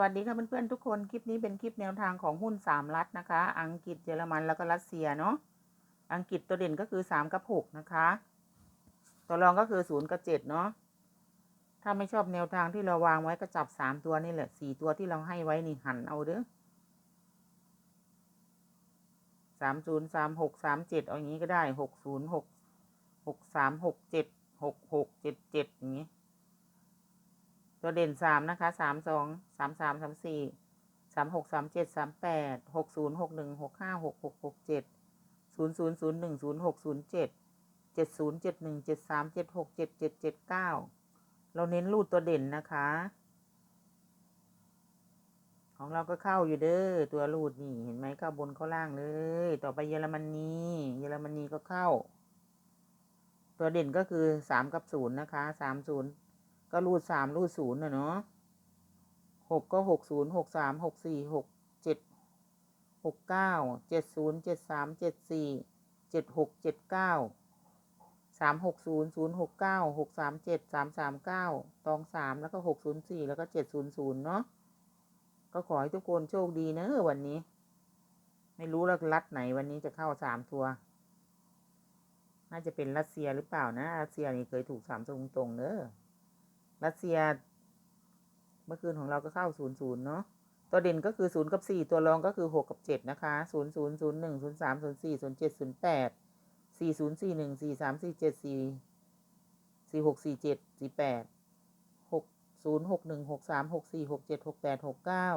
วัสดีค่ะเพื่อนๆทุกคนคลิปนี้เป็นคลิปแนวทางของหุ้นสามรัฐนะคะ อังกฤษเยอรมันแล้วก็รัสเซียเนาะอังกฤษตัวเด่นก็คือสามกับหกนะคะ ตัวรองก็คือศูนย์กับเจ็ดเนาะถ้าไม่ชอบแนวทางที่เราวางไว้ก็จับสามตัวนี่แหละสี่ตัวที่เราให้ไว้นี่หันเอาเด้อสามศูนย์สามหกสามเจ็ดเอาอย่างนี้ก็ได้หกศูนย์หกหกสามหกเจ็ดหกหกเจ็ดเจ็ดอย่างนี้ ตัวเด่นสามนะคะสามสองสามสามสามสี่สามหกสามเจ็ดสามแปดหกศูนย์หกหนึ่งหกห้าหกหกหกเจ็ดศูนย์ศูนย์ศูนย์หนึ่งศูนย์หกศูนย์เจ็ดเจ็ดศูนย์เจ็ดหนึ่งเจ็ดสามเจ็ดหกเจ็ดเจ็ดเจ็ดเก้าเราเน้นรูดตัวเด่นนะคะ ของเราก็เข้าอยู่เด้อตัวรูดนี่เห็นไหมเข้าบนเข้าล่างเลย ต่อไปเยอรมนีเยอรมนีก็เข้า ตัวเด่นก็คือสามกับศูนย์นะคะสามศูนย์ ก็รูดสามรูดศูนย์นะเนาะหกก็หกศูนย์หกสามหกสี่หกเจ็ดหกเก้าเจ็ดศูนย์เจ็ดสามเจ็ดสี่เจ็ดหกเจ็ดเก้าสามหกศูนย์ศูนย์หกเก้าหกสามเจ็ดสามสามเก้าตองสามแล้วก็หกศูนย์สี่แล้วก็เจ็ดศูนย์ศูนย์เนาะก็ขอให้ทุกคนโชคดีเนอะวันนี้ ไม่รู้แล้วรัดไหนวันนี้จะเข้าสามตัวน่าจะเป็นรัสเซียหรือเปล่านะรัสเซียนี่เคยถูกสามตรงตรงเนอะ รัสเซีย เมื่อคืนของเราก็เข้าศูนย์ศูนย์เนาะตัวเด่นก็คือศูนย์กับสี่ตัวรองก็คือหกกับเจ็ดนะคะศูนย์ศูนย์ศูนย์หนึ่งศูนย์สามศูนย์สี่ศูนย์เจ็ดศูนย์แปดสี่ศูนย์สี่หนึ่งสี่สามสี่เจ็ดสี่สี่หกสี่เจ็ดสี่แปดหกศูนย์หกหนึ่งหกสามหกสี่หกเจ็ดหกแปดหกเก้า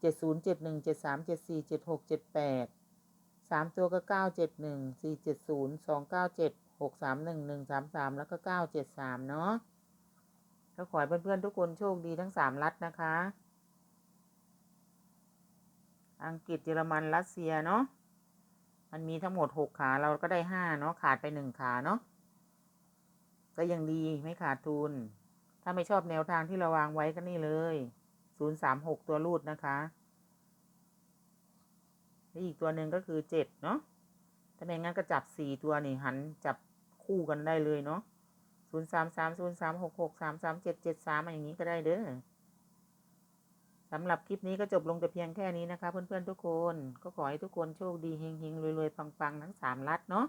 เจ็ดศูนย์เจ็ดหนึ่งเจ็ดสามเจ็ดสี่เจ็ดหกเจ็ดแปดสามตัวก็เก้าเจ็ดหนึ่งสี่เจ็ดศูนย์สองเก้าเจ็ดหกสามหนึ่งหนึ่งสามสามแล้วก็เก้าเจ็ดสามเนาะ ก็ขอให้เพื่อนๆทุกคนโชคดีทั้งสามรัฐนะคะ อังกฤษเยอรมันรัสเซียเนาะ มันมีทั้งหมดหกขาเราก็ได้ห้าเนาะขาดไปหนึ่งขาเนาะ ก็ยังดีไม่ขาดทุน ถ้าไม่ชอบแนวทางที่เราวางไว้ก็นี่เลยศูนย์สามหกตัวรูดนะคะแล้วอีกตัวหนึ่งก็คือเจ็ดเนาะถ้าไม่งั้นก็จับสี่ตัวนี่หันจับคู่กันได้เลยเนาะ ศูนย์สามสามศูนย์สามหกหกสามสามเจ็ดเจ็ดสามอะไรอย่างนี้ก็ได้เด้อสำหรับคลิปนี้ก็จบลงแต่เพียงแค่นี้นะคะ เพื่อนๆทุกคนก็ขอให้ทุกคนโชคดีเฮงๆรวยๆปังๆ ทั้งสามรัฐเนาะ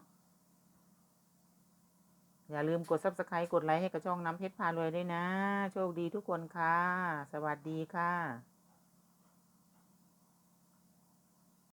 อย่าลืมกด subscribe กดไลค์ให้กับช่องน้ำเพชรพารวยด้วยนะ โชคดีทุกคนค่ะ สวัสดีค่ะ